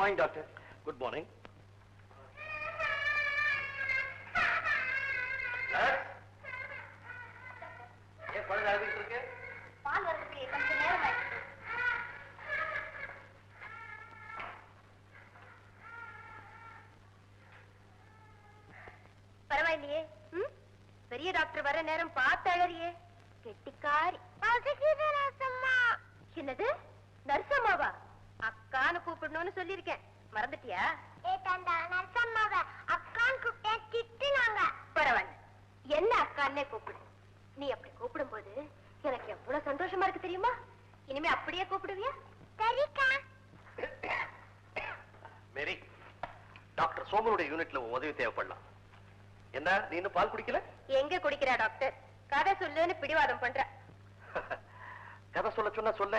Morning doctor good morning பரவாயில்லையே. பெரிய doctor வர நேரம் பா அக்கான்னு கூப்பிடணும்னு சொல்லியிருக்கேன். மறந்துட்டியா? பரவாயில்ல. என்ன அக்கான்னே கூப்பிடு? நீ அப்படி கூப்பிடும்போது எனக்கு எவ்வளவு சந்தோஷமா இருக்கு தெரியுமா? இனிமே அப்படியே கூப்பிடுவியா? சரிக்கா. மேரி டாக்டர் சோமனுடைய யூனிட்ல உதவி தேவைப்படலாம். என்ன நீ இன்னும் பால் குடிக்கல? எங்க குடிக்கிறா டாக்டர்? கதை சொல்லுன்னு பிடிவாதம் பண்ற. கதை சொல்ல சொன்னா சொல்ல.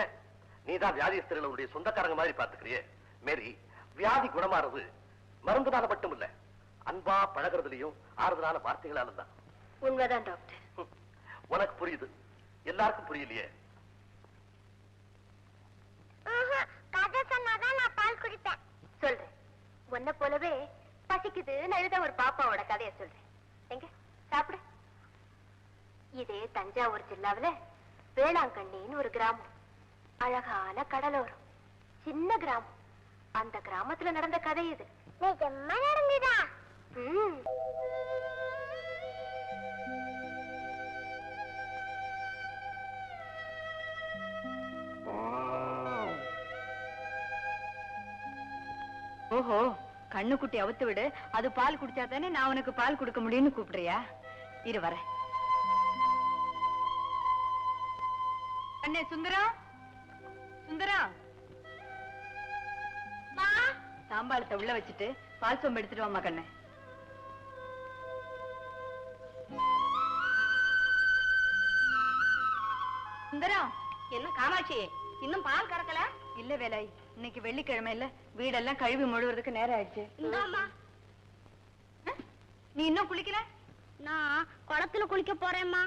நீ தான் வியாதிஸ்தர்களுடைய சொந்தக்காரங்க மாதிரி பாத்துக்கிறியே மேரி வியாதி குணமாறது மருந்துனால மட்டும் இல்ல அன்பா பழகுறதுலயும் ஆறுதலான வார்த்தைகளால தான் உண்மைதான் டாக்டர். உனக்கு புரியுது. எல்லாருக்கும் புரியலையே? கதை சொன்னாதான் நான் பால் குடிப்பேன். சொல்றேன். உன்ன போலவே பசிக்குதுன்னு அழுத ஒரு பாப்பாவோட கதையை சொல்றேன். எங்க? சாப்பிடு. இதே தஞ்சாவூர் ஜில்லாவுல வேளாங்கண்ணின்னு ஒரு கிராமம். அழகான கடலோரம். சின்ன கிராமம். அந்த கிராமத்துல நடந்த கதை இது. நிஜமா நடந்துதா? ஓஹோ கண்ணுக்குட்டி அவுத்து விடு. அது பால் குடிச்சா தானே நான் உனக்கு பால் கொடுக்க முடியும்னு கூப்பிடுறியா? இரு வரேன் அண்ணே சுந்தரம்? சுந்தரம்? சாம்பாளத்தை உள்ள வச்சுட்டு பால் சொம்பு எடுத்துட்டு வாமா கண்ணே. சுந்தரம் என்ன காமாட்சி? இன்னும் பால் கறக்கல? இல்ல வேலை இன்னைக்கு வெள்ளிக்கிழமை இல்ல வீடெல்லாம் கழுவி முழுவதுக்கு நேரம் ஆயிடுச்சு. நீ இன்னும் குளிக்கல? நான் குளத்துல குளிக்க போறேம்மா.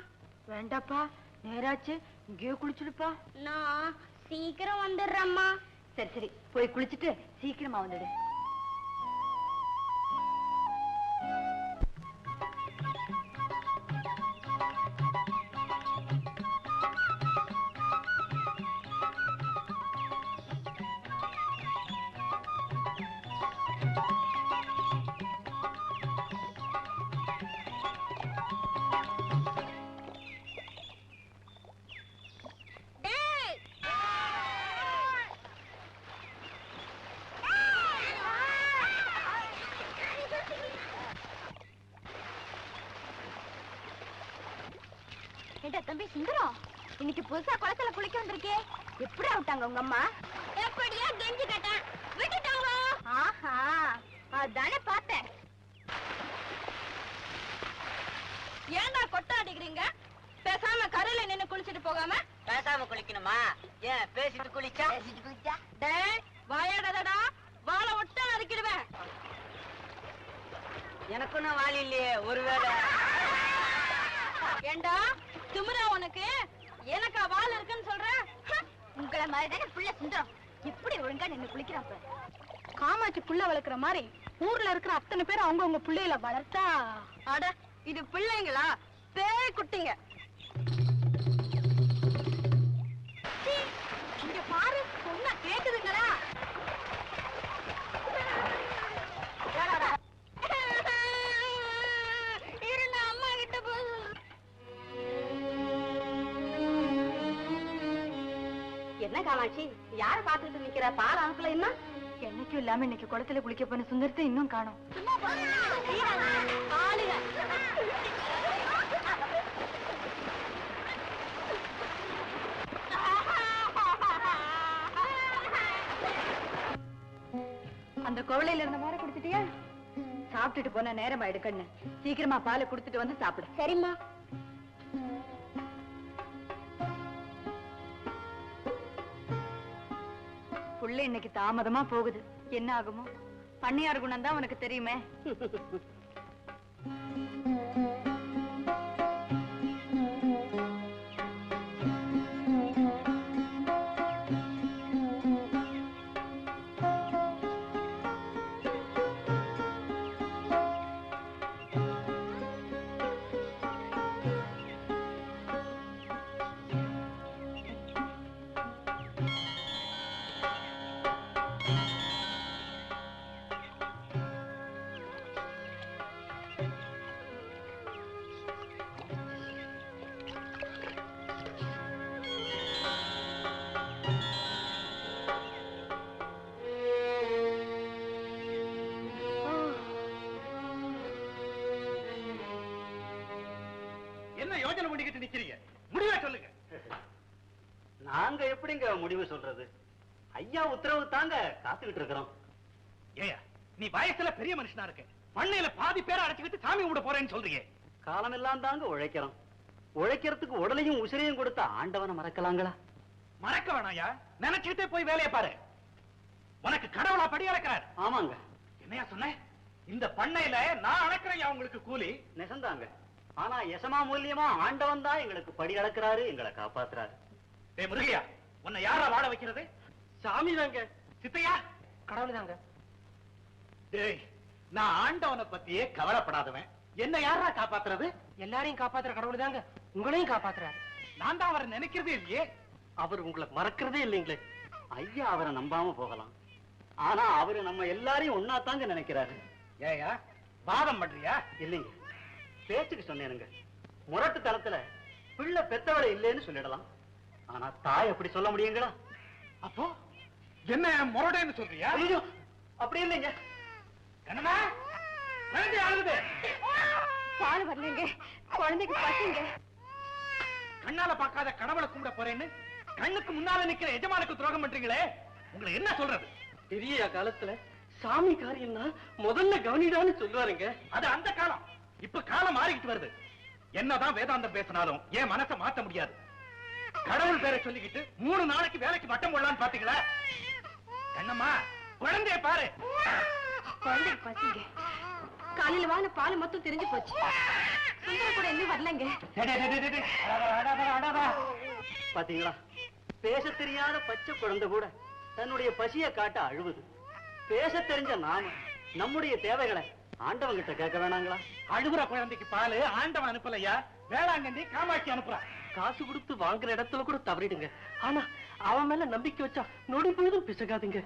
வேண்டாப்பா நேராச்சு இங்கேயோ குளிச்சுடுப்பா. நான் சீக்கிரம் வந்துடுறேம்மா. சரி சரி. போய் குளிச்சுட்டு சீக்கிரமா வந்துடு. தம்பி சுந்தரம் இன்னைக்கு புதுசா குளத்துல குளிக்க வந்திருக்கே. எப்படி விட்டாங்க உங்க அம்மா? எப்படியா கெஞ்சி கேட்டேன். விட்டுட்டாங்க. ஆஹா அதானே பார்த்தேன். ஏன்டா கொட்ட அடிக்கிறீங்க பேசாம கரையில நின்னு குளிச்சிட்டு போகாம? பேசாம குளிக்கணுமா? ஏன் பேசிட்டு குளிச்சா? டேய் வாயாடாதடா. வாழை ஒட்ட அறுக்கிடுவேன் எனக்கு ஒண்ணும் வாலி இல்லையே ஒருவேளை. ஏண்டா திமிரா உனக்கு எனக்கா வால் இருக்குன்னு சொல்ற உங்களை மாதிரி தானே புள்ள சுந்தரம்? எப்படி ஒழுங்கா நின்னு குளிக்கிறான் பாரு. காமாட்சி புள்ள வளர்க்குற மாதிரி ஊர்ல இருக்கிற அத்தனை பேர் அவங்க உங்க பிள்ளையில வளர்த்தா? அட இது பிள்ளைங்களா? பேய் குட்டிங்க. காமாட்சி யார பாத்துட்டு நிக்கிற? பால் அனுப்பல என்ன? என்னைக்கும் இல்லாம இன்னைக்கு குளத்துல குளிக்க போன சுந்தரத்தை இன்னும் காணோம். அந்த குவளையில இருந்த மாதிரி குடுத்துட்டியா? சாப்பிட்டுட்டு போன நேரம் ஆயிடு கண்ணு. சீக்கிரமா பாலை குடுத்துட்டு வந்து சாப்பிடு. சரிம்மா. புள்ள இன்னைக்கு தாமதமா போகுது என்ன ஆகுமோ பண்ணியார் குணம் தான் உனக்கு தெரியுமே முடிவு சொல்றது? ஐயா உத்தரவு தாங்க காத்துக்கிட்டு இருக்கிறோம். ஏயா நீ வயசுல பெரிய மனுஷனா இருக்க. பண்ணையில பாதி பேரை அடைச்சுக்கிட்டு சாமி கும்பிட போறேன்னு சொல்றீங்க காலமெல்லாம் தாங்க உழைக்கிறோம். உழைக்கிறதுக்கு உடலையும் உசிரையும் கொடுத்த ஆண்டவனை மறக்கலாங்களா? மறக்க வேணாயா நினைச்சுக்கிட்டே போய் வேலையை பாரு. உனக்கு கடவுளா படி அளக்கிறார் ஆமாங்க. என்னையா சொன்ன? இந்த பண்ணையில நான் அளக்கிறேன் உங்களுக்கு கூலி. நெசந்தாங்க. ஆனா எசமா மூலியமா ஆண்டவன் தான் எங்களுக்கு படி அளக்கிறாரு எங்களை காப்பாத்துறாரு. டேய் முருகையா உன்னை யாரா வாழ வைக்கிறது? சாமி தாங்க. சித்தையா? கடவுள் தாங்க. டேய் நான் ஆண்டவனை பத்தியே கவலைப்படாதவன். என்ன யாரா காப்பாத்துறது? எல்லாரையும் காப்பாத்துற கடவுள் தாங்க. உங்களையும் காப்பாத்துறாரு. நான் தான் அவரை நினைக்கிறதே இல்லையே. அவர் உங்களை மறக்கிறதே இல்லைங்களே. ஐயா அவரை நம்பாம போகலாம். ஆனா அவரு நம்ம எல்லாரையும் ஒன்னா தாங்க நினைக்கிறாரு. ஏயா வாதம் பண்றியா? இல்லைங்க. பேச்சுக்கு சொன்னேனுங்க. முரட்டு தளத்துல பிள்ளை பெத்தவளை இல்லைன்னு சொல்லிடலாம். ஆனா தாய் அப்படி சொல்ல முடியுங்களா? அப்போ என்ன முரடைன்னு சொல்றியா? ஐயோ அப்படி இல்லைங்க. என்னமா குழந்தை அழுகுது பால் வரலங்க. குழந்தைக்கு பசிங்க. கண்ணால பார்க்காத கணவனை கும்பிட போறேன்னு கண்ணுக்கு முன்னால நிக்கிற எஜமானுக்கு துரோகம் பண்றீங்களே உங்களை என்ன சொல்றது? பெரிய காலத்துல சாமி காரியம்னா முதல்ல கவனிடான்னு சொல்லுவாருங்க. அது அந்த காலம். இப்ப காலம் மாறிக்கிட்டு வருது. என்னதான் வேதாந்தம் பேசினாலும் என் மனசை மாத்த முடியாது. கடவுள் பேரை சொல்லிக்கிட்டு மூணு நாளைக்கு வேலைக்கு வட்டம் போடலான்னு பாத்தீங்களா? கண்ணம்மா குழந்தைய பாரு. குழந்தைக்கு பசிங்க காலையில வாங்கின பால் மொத்தம் தெரிஞ்சு போச்சு. சுந்தர கூட இன்னும் வரலங்க. பாத்தீங்களா? பேச தெரியாத பச்சை குழந்தை கூட தன்னுடைய பசியை காட்ட அழுவுது. பேச தெரிஞ்ச நாம நம்முடைய தேவைகளை ஆண்டவங்கிட்ட கேட்க வேணாங்களா? அழுகுற குழந்தைக்கு பாலு ஆண்டவன் அனுப்பலையா? வேளாங்கண்ணி காமாட்சி அனுப்புறான் காசு கொடுத்து வாங்குற இடத்துல கூட தவறிடுங்க. ஆனா அவன் மேல நம்பிக்கை வச்சா நொடி பொழுதும் பிசகாதீங்க.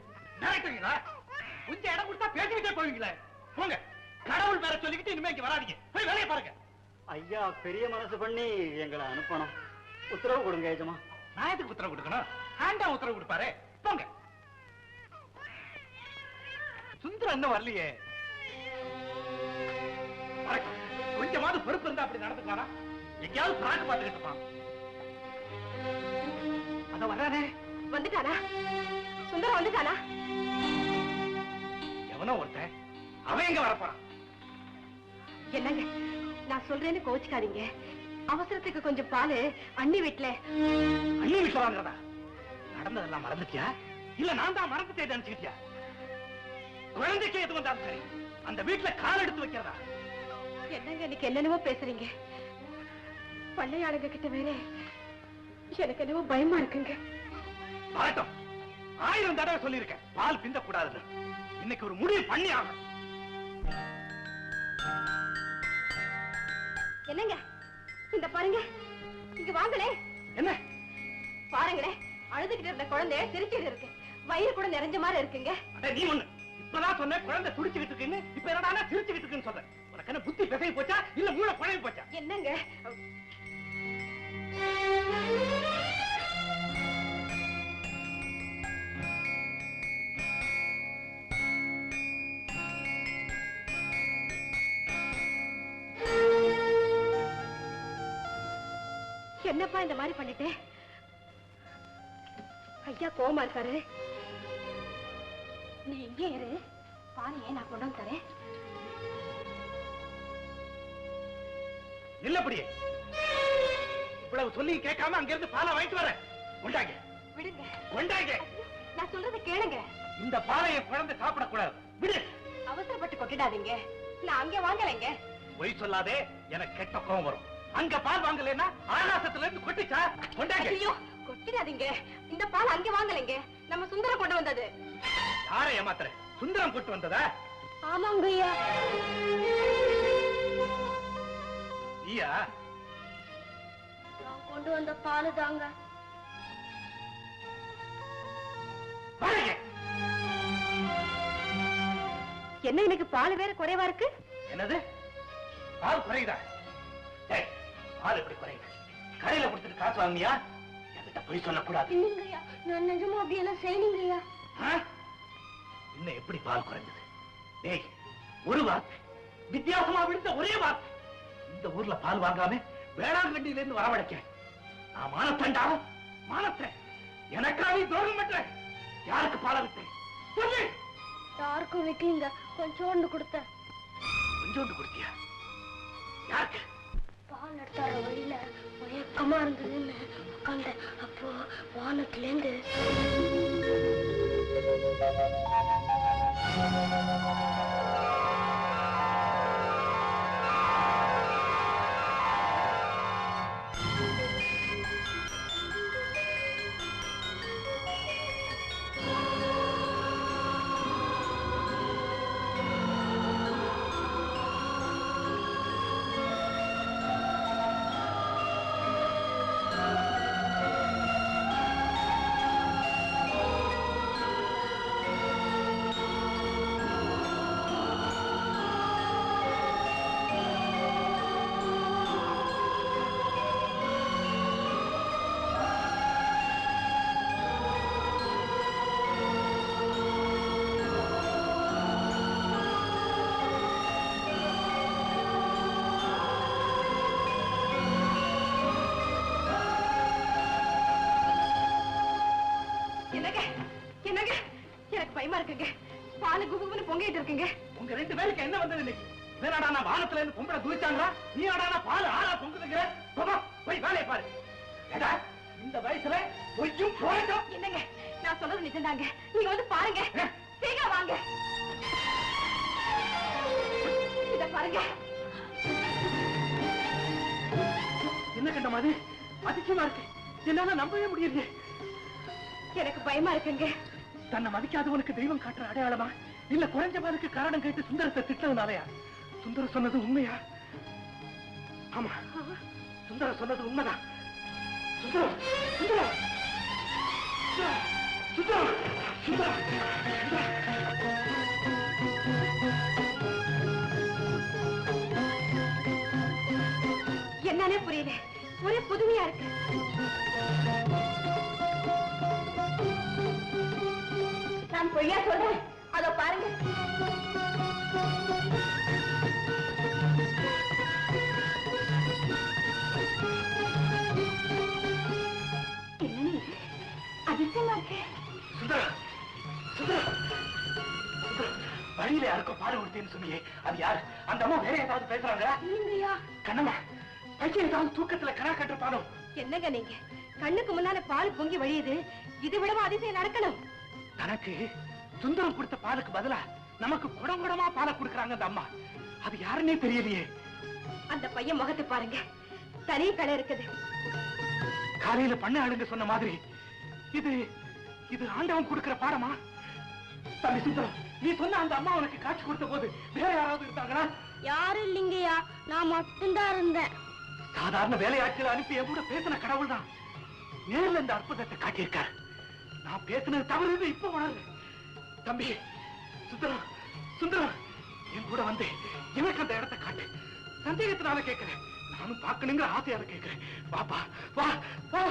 கொஞ்சம் இடம் கொடுத்தா பேசிக்கிட்டே போவீங்களே. போங்க. கடவுள் பேரை சொல்லிக்கிட்டு இனிமே இங்க வராதீங்க. போய் வேலையை பாருங்க. ஐயா பெரிய மனசு பண்ணி எங்களை அனுப்பணும். உத்தரவு கொடுங்க ஏஜமா நான் எதுக்கு உத்தரவு கொடுக்கணும்? ஆண்டா உத்தரவு கொடுப்பாரு. போங்க. சுந்தரம் இன்னும் வரலையே. கொஞ்சமாவது பொறுப்பு இருந்தா அப்படி நடந்துக்கானா எங்கேயாவது பிராக்கு பார்த்துக்கிட்டு இருப்பான். அத வர்றானே. வந்துட்டானா? சுந்தரம் வந்துட்டானா? எவனோ ஒருத்தன். அவன் எங்க வரப்போறான்? என்னங்க நான் சொல்றேன்னு கோச்சுக்காதீங்க அவசரத்துக்கு கொஞ்சம் பால் அண்ணி வீட்டுல அண்ணி வீட்டுல வாங்குறதா? நடந்ததெல்லாம் மறந்துட்டியா? இல்ல நான் தான் மறந்துட்டே நினைச்சுக்கிட்டியா? குழந்தைக்கு எது வந்தாலும் சரி அந்த வீட்டுல கால் எடுத்து வைக்கிறதா? என்னங்க இன்னைக்கு என்னென்னவோ பேசுறீங்க. பண்ணையாளுங்க கிட்ட வேற எனக்கு என்னவோ பயமா இருக்குங்க. வரட்டும். ஆயிரம் தடவை சொல்லியிருக்கேன். பால் பிந்த கூடாதுன்னு இன்னைக்கு ஒரு முடிவு பண்ணி ஆகணும் என்னங்க? இந்த பாருங்க. இங்க வாங்களே. என்ன? பாருங்களே. அழுதுகிட்டு இருந்த குழந்தை சிரிச்சிட்டு இருக்கு. வயிறு கூட நிறைஞ்ச மாதிரி இருக்குங்க. நீ ஒண்ணு. இப்பதான் சொன்னேன் குழந்தை துடிச்சுக்கிட்டு இருக்குன்னு. இப்ப என்னடா சிரிச்சுக்கிட்டு இருக்குன்னு சொல்றேன் உனக்கு என்ன புத்தி பிசை போச்சா? இல்ல மூளை குழம்பு போச்சா? என்னங்க? என்னப்பா இந்த மாதிரி பண்ணிட்டேன் ஐயா கோவமா இருக்காரு. நீ இங்கே இரு. பாரு நான் கொண்டு வந்து தரேன். நில்லபடியே இவ்வளவு சொல்லி கேட்காம அங்க இருந்து பாலை வாங்கிட்டு வரேன் கொண்டாங்க. விடுங்க. கொண்டாங்க. நான் சொல்றதை கேளுங்க. இந்த பாலை என் குழந்தை சாப்பிடக்கூடாது. விடு. அவசரப்பட்டு கொட்டிடாதீங்க. நான் அங்க வாங்கலைங்க. பொய் சொல்லாதே. எனக்கு கெட்ட கோவம் வரும். அங்க பால் வாங்கலைன்னா ஆகாசத்துல இருந்து கொட்டிச்சா? கொண்டாங்க. ஐயோ கொட்டிடாதீங்க. இந்த பால் அங்க வாங்கலைங்க. நம்ம சுந்தரம் கொண்டு வந்தது. யாரை ஏமாத்துற? சுந்தரம் கொண்டு வந்ததா? ஆமாங்க ஐயா. நீயா? நான் கொண்டு வந்த பால் தாங்க. என்ன இன்னைக்கு பால் வேற குறைவா இருக்கு? என்னது? பால் குறையுதா? பால் எப்படி குறையுது. கடையில கொடுத்துட்டு காசு வாங்கியா என்கிட்ட பொய் சொல்லக்கூடாது. இல்லைங்கய்யா நான் நிஜமா அப்படியெல்லாம் செய்யணுங்கய்யா ஆ? இன்னும் எப்படி பால் குறைஞ்சது? டேய் ஒரு வார்த்தை. வித்தியாசமா விழுந்த ஒரே வார்த்தை. இந்த ஊர்ல பால் வாங்காம வேளாங்கண்ணியில இருந்து வரவழைக்க நான் மானத்தண்டா? மானத்தை எனக்கா நீ துரோகம் பண்ற யாருக்கு பால விட்டேன் சொல்லு. யாருக்கும் வைக்கலீங்க. கொஞ்சோண்டு கொடுத்தேன். கொஞ்சோண்டு கொடுத்தியா? யாருக்கு? பால் எடுத்தார வழியில மயக்கமா இருந்ததுன்னு உட்காந்த அப்போ வானத்திலேருந்து Thank you. வானத்துல இருந்து பொம்பளை குதிச்சாங்களா? நீ ஆடா பால் ஆளா பொங்குதுங்கிற போய் வேலையை பாரு. ஏடா இந்த வயசுல பொய்யும் போயிட்டும் என்னங்க நான் சொல்றது நிஜம்தாங்க நீங்க வந்து பாருங்க. சீக்கிரம் வாங்க. இத பாருங்க. என்ன கண்ட மாதிரி அதிசயமா இருக்கு. என்னால நம்பவே முடியலையே. எனக்கு பயமா இருக்குங்க. தன்னை மதிக்காதவனுக்கு தெய்வம் காட்டுற அடையாளமா? இல்ல குறைஞ்ச மாதிரி காரணம் கேட்டு சுந்தரத்தை திட்டதுனாலயா சுந்தரம் சொன்னது உண்மையா? ஆமா. சுந்தரம் சொன்னது உண்மைதான். சுந்தரம் சுந்தரம். சுந்தரம் சுந்தரம் என்னன்னே புரியல. ஒரே புதுமையா இருக்கு. நான் பொய்யா சொல்றேன்? அதோ பாருங்க. வழியில யாருக்கோ பாடு கொடுத்தேன்னு சொன்னியே. அது யாரு? அந்த அம்மா வேற ஏதாவது பேசுறாங்களா? இல்லையா? கண்ணம்மா பையன் ஏதாவது தூக்கத்துல கணா கட்டிருப்பானோ? என்னங்க நீங்க? கண்ணுக்கு முன்னால பால் பொங்கி வழியுது. இது விடவா அதிசயம் நடக்கணும்? தனக்கு சுந்தரம் கொடுத்த பாலுக்கு பதிலா நமக்கு குடம் குடமா பாலை கொடுக்கறாங்க அந்த அம்மா. அது யாருன்னே தெரியலையே. அந்த பையன் முகத்தை பாருங்க. தனி கடை இருக்குது. காலையில பண்ண ஆளுங்க சொன்ன மாதிரி இது இது ஆண்டவன் கொடுக்கிற பாடமா? தம்பி சுந்தரம் நீ சொன்ன அந்த அம்மா உனக்கு காட்சி கொடுத்த போது வேற யாராவது இருந்தாங்களா? யாரும் இல்லைங்கய்யா. நான் மட்டும்தான் இருந்தேன். சாதாரண வேலையாட்களை அனுப்பி என் கூட பேசின கடவுள் தான் நேர்ல இந்த அற்புதத்தை காட்டியிருக்கார். நான் பேசினது தவறு இப்ப உணர்வு தம்பி சுந்தரம் சுந்தரம் என் கூட வந்து எனக்கு அந்த இடத்தை காட்டு. சந்தேகத்தினால கேட்கிறேன். நானும் பார்க்கணுங்கிற ஆசையால கேட்கிறேன். வாப்பா வா வா.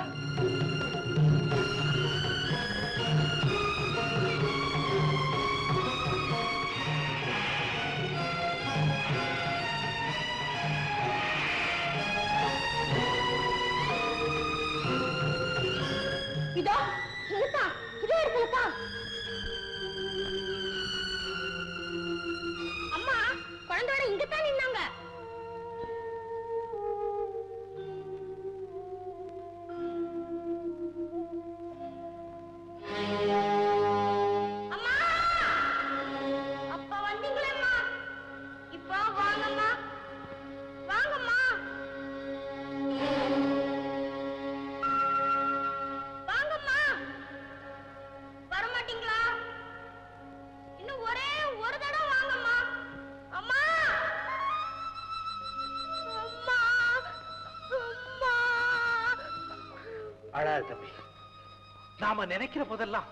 நாம நினைக்கிற போதெல்லாம்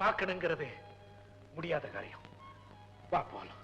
பார்க்கணுங்கிறது முடியாத காரியம். வா போலாம்.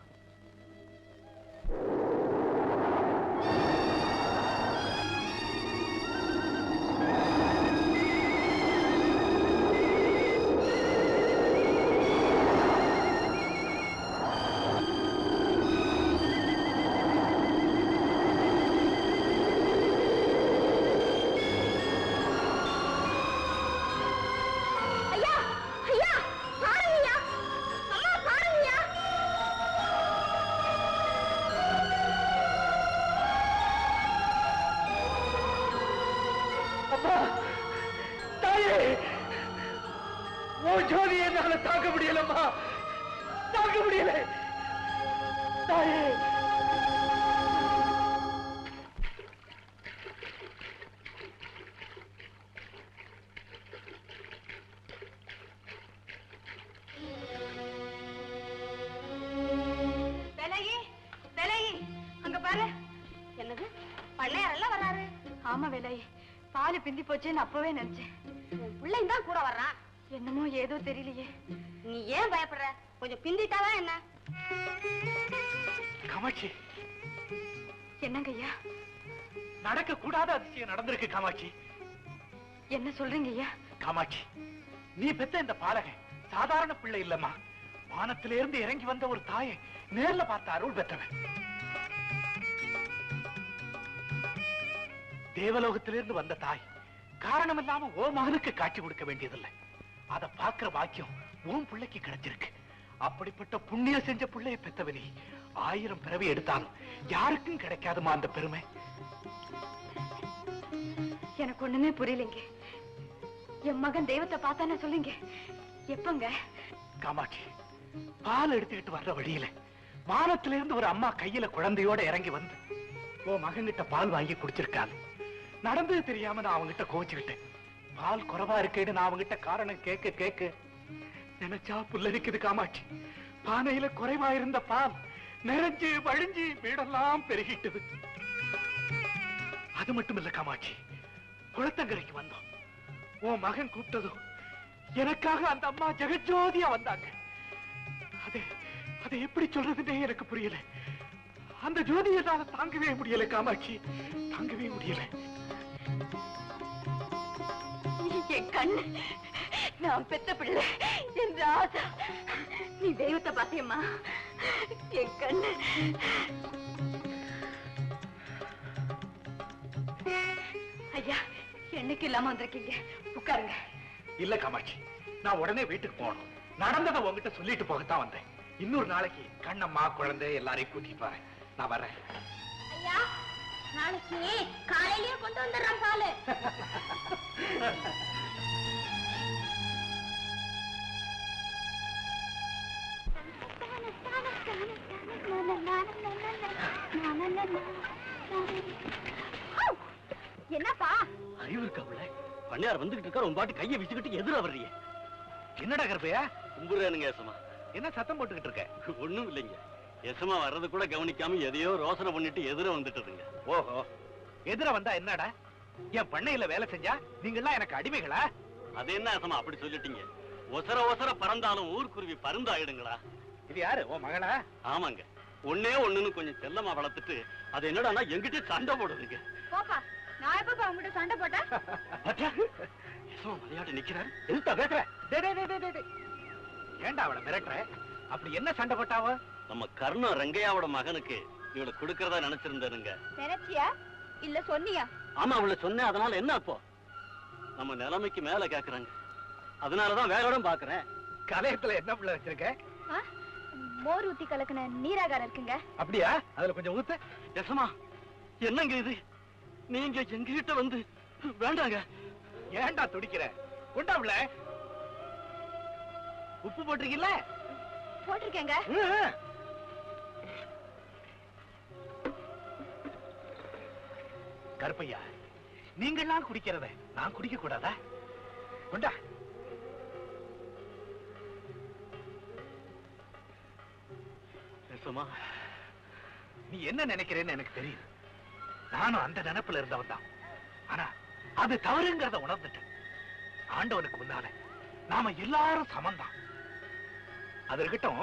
ஆமா விலகி பால் பிந்தி போச்சேன்னு அப்பவே நினைச்சேன். பிள்ளைங்க தான் கூட வர்றான். என்னமோ ஏதோ தெரியலையே. நீ ஏன் பயப்படுற? கொஞ்சம் பிந்திட்டாதான் என்ன? காமாட்சி. என்னங்க ஐயா? நடக்க கூடாத அதிசயம் நடந்திருக்கு காமாட்சி. என்ன சொல்றீங்க ஐயா? காமாட்சி நீ பெத்த இந்த பாலகன் சாதாரண பிள்ளை இல்லம்மா. வானத்திலிருந்து இறங்கி வந்த ஒரு தாயை நேர்ல பார்த்த அருள் பெற்றவன். தேவலோகத்திலிருந்து வந்த தாய் காரணம் இல்லாம ஓ மகனுக்கு காட்சி கொடுக்க வேண்டியதில்லை. அத பாக்குற பாக்கியம் உன் பிள்ளைக்கு கிடைச்சிருக்கு. அப்படிப்பட்ட புண்ணியம் செஞ்ச பிள்ளைய பெத்தவனி ஆயிரம் பிறவி எடுத்தாலும் யாருக்கும் கிடைக்காதுமா அந்த பெருமை? எனக்கு ஒண்ணுமே புரியலைங்க. என் மகன் தெய்வத்தை பார்த்தானே சொல்லுங்க. எப்பங்க? காமாட்சி பால் எடுத்துக்கிட்டு வர்ற வழியில வானத்திலிருந்து ஒரு அம்மா கையில குழந்தையோட இறங்கி வந்து உன் மகன்கிட்ட பால் வாங்கி குடிச்சிருக்காள். நடந்தது தெரியாம நான் அவங்கிட்ட கோச்சுக்கிட்டேன் பால் குறைவா இருக்கேன்னு நான் அவங்கிட்ட காரணம் கேட்க கேட்க நினைச்சா புல்லரிக்குது காமாட்சி. பானையில குறைவா இருந்த பால் நிறைஞ்சு வழிஞ்சு வீடெல்லாம் பெருகிட்டது. அது மட்டும் இல்ல காமாட்சி குளத்தங்கரைக்கு வந்தோம். உன் மகன் கூப்பிட்டதும் எனக்காக அந்த அம்மா ஜெகஜோதியா வந்தாங்க. அது அதை எப்படி சொல்றதுன்னே எனக்கு புரியல. அந்த ஜோதியை நான் தாங்கவே முடியல காமாட்சி. தாங்கவே முடியல. என் கண்ணு நான் பெத்த பிள்ளை என் ராசா நீ தெய்வத்தை பாத்தியம்மா. என் கண்ணு ஐயா என்னைக்கு இல்லாம வந்திருக்கீங்க? உட்காருங்க. இல்ல காமாட்சி நான் உடனே வீட்டுக்கு போகணும். நடந்ததை உங்ககிட்ட சொல்லிட்டு போகத்தான் வந்தேன். இன்னொரு நாளைக்கு கண்ணம்மா குழந்தை எல்லாரையும் கூட்டிட்டு வரேன். நான் வரேன். ஐயா நாளைக்கு காலையிலேயே கொண்டு வந்துடுறான் பாலு. என்னப்பா? அறிவு இருக்கா உள்ள பண்ணையார் வந்துகிட்டு இருக்காரு உன் பாட்டு கையை வச்சுக்கிட்டு எதிர வர்றீங்க. என்னடா கருப்பையா? கும்புறானுங்க ஏசமா என்ன சத்தம் போட்டுக்கிட்டு இருக்க? ஒண்ணும் இல்லைங்க. எசமா வர்றது கூட கவனிக்காம எதையோ ரோசனை பண்ணிட்டு எதிர வந்துட்டதுங்க. ஓஹோ. எதிர வந்தா என்னடா? என் பண்ணையில வேலை செஞ்சா நீங்கெல்லாம் எனக்கு அடிமைகளா? அது என்ன எசமா அப்படி சொல்லிட்டீங்க? ஒசர ஒசர பறந்தாலும் ஊர்க்குருவி பருந்தாயிடுங்களா? இது யாரு? ஓ மகளா? ஆமாங்க. ஒண்ணே ஒண்ணுன்னு கொஞ்சம் செல்லமா வளர்த்துட்டு அது என்னடான்னா எங்கிட்ட சண்டை போடுதுங்க. போப்பா நான் எப்ப உங்ககிட்ட சண்டை போட்டேன்? எசமா விளையாட்டு நிக்கிறாரு? எதுத்தா பேசுற? டேய், டேய், டேய், டேய், டேய். ஏன்டா அவளை மிரட்டுற? அப்படி என்ன சண்டை போட்டாவ? நம்ம கர்ணம் ரங்கையாவோட மகனுக்கு இவளை கொடுக்கறதா நினைச்சிருந்தாருங்க நினைச்சியா? இல்ல சொன்னியா? ஆமா அவளை சொன்னேன். அதனால என்ன அப்போ? நம்ம நிலைமைக்கு மேல கேக்குறாங்க. அதனாலதான் வேற இடம் பாக்குறேன். கலையத்துல என்ன பிள்ளை வச்சிருக்க? மோர் ஊத்தி கலக்குன நீராகாரம் இருக்குங்க. அப்படியா? அதுல கொஞ்சம் ஊத்து. எசமா என்னங்க இது? நீங்க எங்ககிட்ட வந்து வேண்டாங்க. ஏன்டா துடிக்கிற? கொண்டா பிள்ளை? உப்பு போட்டிருக்கீல்ல போட்டிருக்கேங்க. கருப்பையா நீங்கள்லாம் குடிக்கிறத நான் குடிக்க கூடாதா? குண்டா. எசமா நீ என்ன நினைக்கிறேன்னு எனக்கு தெரியும் நானும் அந்த நினைப்புல இருந்தவன் தான். ஆனா அது தவறுங்கிறத உணர்ந்துட்டேன். ஆண்டவனுக்கு முன்னால நாம எல்லாரும் சமந்தான் அது இருக்கட்டும்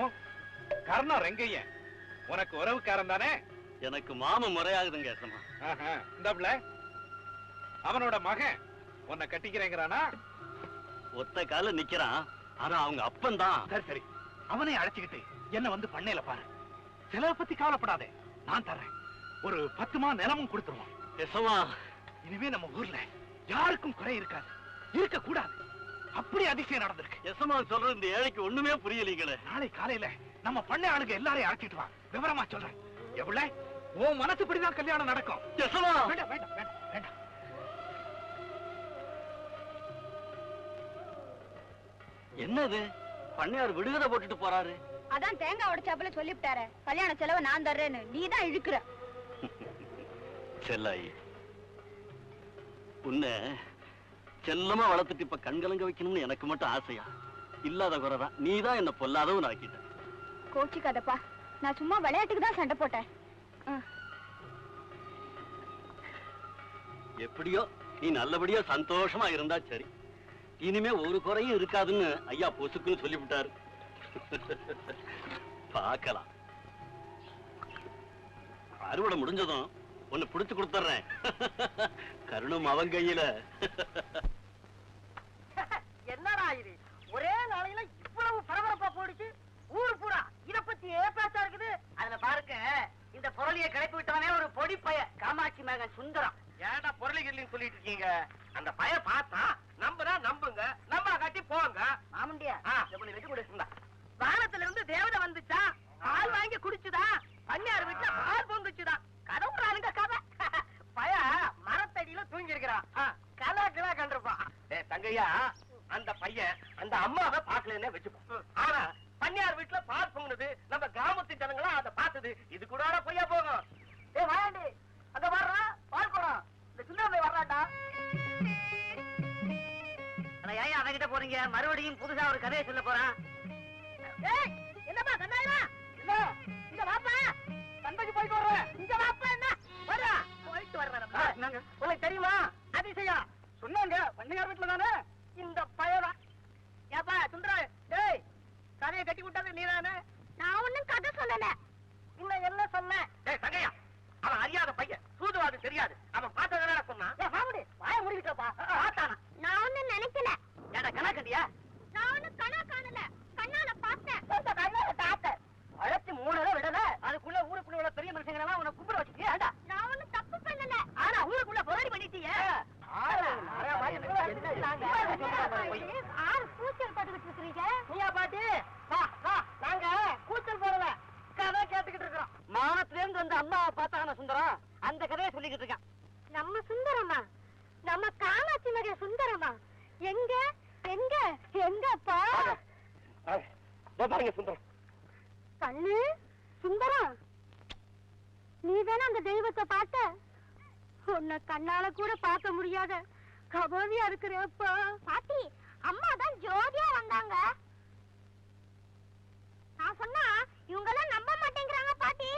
கர்ணம் ரெங்கைய உனக்கு உறவுக்காரன் தானே? எனக்கு மாம முறையாகுதுங்க எசமா இந்தாப்புல அவனோட மகன் உன்னை கட்டிக்கிறேங்கிறானா? ஒத்த கால நிக்கிறான். ஆனா அவங்க அப்பன் தான் சரி சரி. அவனை அழைச்சுக்கிட்டு என்ன வந்து பண்ணையில பாரு. செலவை பத்தி கவலைப்படாதே. நான் தர்றேன். ஒரு பத்து மா நிலமும் கொடுத்துருவோம் எசமா இனிமே நம்ம ஊர்ல யாருக்கும் குறை இருக்காது. இருக்க கூடாது. அப்படி அதிசயம் நடந்திருக்கு. எசமா சொல்றது இந்த ஏழைக்கு ஒண்ணுமே புரியலீங்களே. நாளை காலையில நம்ம பண்ணை ஆளுங்க எல்லாரையும் அழைச்சிட்டு வா. விவரமா சொல்றேன். எவ்வளவு? உன் மனசுப்படிதான் கல்யாணம் நடக்கும். வேண்டாம் வேண்டாம் வேண்டாம் வேண்டாம். என்னது? பண்ணையார் விடுகதை போட்டுட்டு போறாரு. அதான் தேங்காய் உடைச்சாப்புல சொல்லிவிட்டாரு. கல்யாண செலவு நான் தர்றேன்னு. நீ தான் இழுக்கிற. செல்லாயி. உன்னை செல்லமா வளர்த்துட்டு இப்ப கண்கலங்க வைக்கணும்னு எனக்கு மட்டும் ஆசையா? இல்லாத குறைதான். நீ தான் என்ன பொல்லாதவன் ஆக்கிட்ட கோச்சிக்காதப்பா. நான் சும்மா விளையாட்டுக்கு தான் சண்டை போட்டேன். எப்படியோ நீ நல்லபடியா சந்தோஷமா இருந்தா சரி. இனிமே ஒரு குறையும் இருக்காதுன்னு ஐயா பொசுக்குன்னு சொல்லிவிட்டாரு. பார்க்கலாம். அறுவடை முடிஞ்சதும் ஒன்னு புடிச்சு கொடுத்துறேன் கருணும் அவன் கையில. என்னடா இது? ஒரே நாளையில இவ்வளவு பரபரப்பா போடுச்சு. ஊர் பூரா இத பத்தி பேசா இருக்குது. அதுல பாருங்க. இந்த பொருளிய கிளப்பி விட்டவனே ஒரு பொடி பைய காமாட்சி மகன் சுந்தரம். ஏன்டா பொருளிகள் சொல்லிட்டு இருக்கீங்க? அந்த பய பார்த்தா நம்புனா நம்புங்க நம்ப கட்டி போங்க. மாமண்டியா வச்சு கொடுத்துருந்தா வானத்துல இருந்து தேவதை வந்துச்சா? பால் வாங்கி குடிச்சுதா? பன்னியார் வீட்டுல பால் பொங்குச்சுதா? கடவுளானுங்க கதை. பய மரத்தடியில தூங்கி இருக்கிறான் கலா கிலா கண்டிருப்பான் தங்கையா அந்த பையன் அந்த அம்மாவை பாக்கலன்னே வச்சுப்போம் ஆனா பன்னியார் வீட்டுல பால் பொங்குனது நம்ம கிராமத்து ஜனங்களா அதை பார்த்தது. இது கூட பொய்யா போகும். ஏ வாயாண்டி. அங்க வர்றா பால் குடம் இந்த சுந்தரமை வர்றாண்டா ஏன் அவகிட்ட போறீங்க? மறுபடியும் புதுசா ஒரு கதையை சொல்ல போறான். ஏய் என்னப்பா கண்ணாயிரா இங்க வாப்பா. சந்தைக்கு போயிட்டு வர்றேன் இங்க வாப்பா என்ன? வர்றா. போயிட்டு வர்றேன் உனக்கு தெரியுமா? அதிசயம். சொன்னாங்க பண்ணையார் வீட்டுல தானே? இந்த பயவா. ஏப்பா சுந்தரா விட்டது நீதானே? நான் ஒண்ணும் கதை சொல்லல. இன்னும் என்ன சொன்னேன் ஏய் தங்கையா அவன் அறியாத பையன். சூதுவாது தெரியாது. அவன் பார்த்ததை வேற சொன்னான். ஏ மாமுடி வாய முடிக்கிட்டப்பா பார்த்தானா? நான் ஒண்ணும் நினைக்கல. ஏடா கணக்கண்டியா நான் ஒண்ணும் கனா காணல கண்ணால பார்த்தேன் இந்த கண்ணால தாத்த வளர்ச்சி மூணு விடல அதுக்குள்ள ஊருக்குள்ள உள்ள பெரிய மனுஷங்க எல்லாம் உன்னை கும்பிட வச்சுட்டியா ஏண்டா நான் ஒண்ணும் தப்பு பண்ணல ஆனா ஊருக்குள்ள புரடி பண்ணிட்டியே ஆறு கூச்சல் பட்டுக்கிட்டு இருக்கிறீங்க நீயா பாட்டி வா வா நாங்க கூச்சல் போடல கதை கேட்டுக்கிட்டு இருக்கிறோம் மானத்துல இருந்து வந்த அம்மாவை பார்த்தான சுந்தரம் அந்த கதையை சொல்லிக்கிட்டு இருக்கான் நம்ம சுந்தரமா நம்ம காமாட்சி மக சுந்தரமா எங்க எங்க எங்கப்பா பாருங்க சுந்தரம் கண்ணு சுந்தரம் நீ தானே அந்த தெய்வத்தை பார்த்த உன்னை கண்ணால கூட முடியாத கபோதியா இருக்கிறப்பா பாட்டி அம்மா தான் ஜோதியா வந்தாங்க. நான் சொன்னா இவங்க எல்லாம் நம்ப மாட்டேங்கிறாங்க பாட்டி.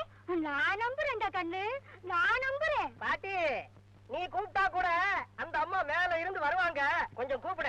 நான் நம்புறேன்டா கண்ணு நான் நம்புறேன். பாட்டி நீ கூப்பிட்டா கூட அந்த அம்மா மேல இருந்து வருவாங்க. கொஞ்சம் கூப்பிட.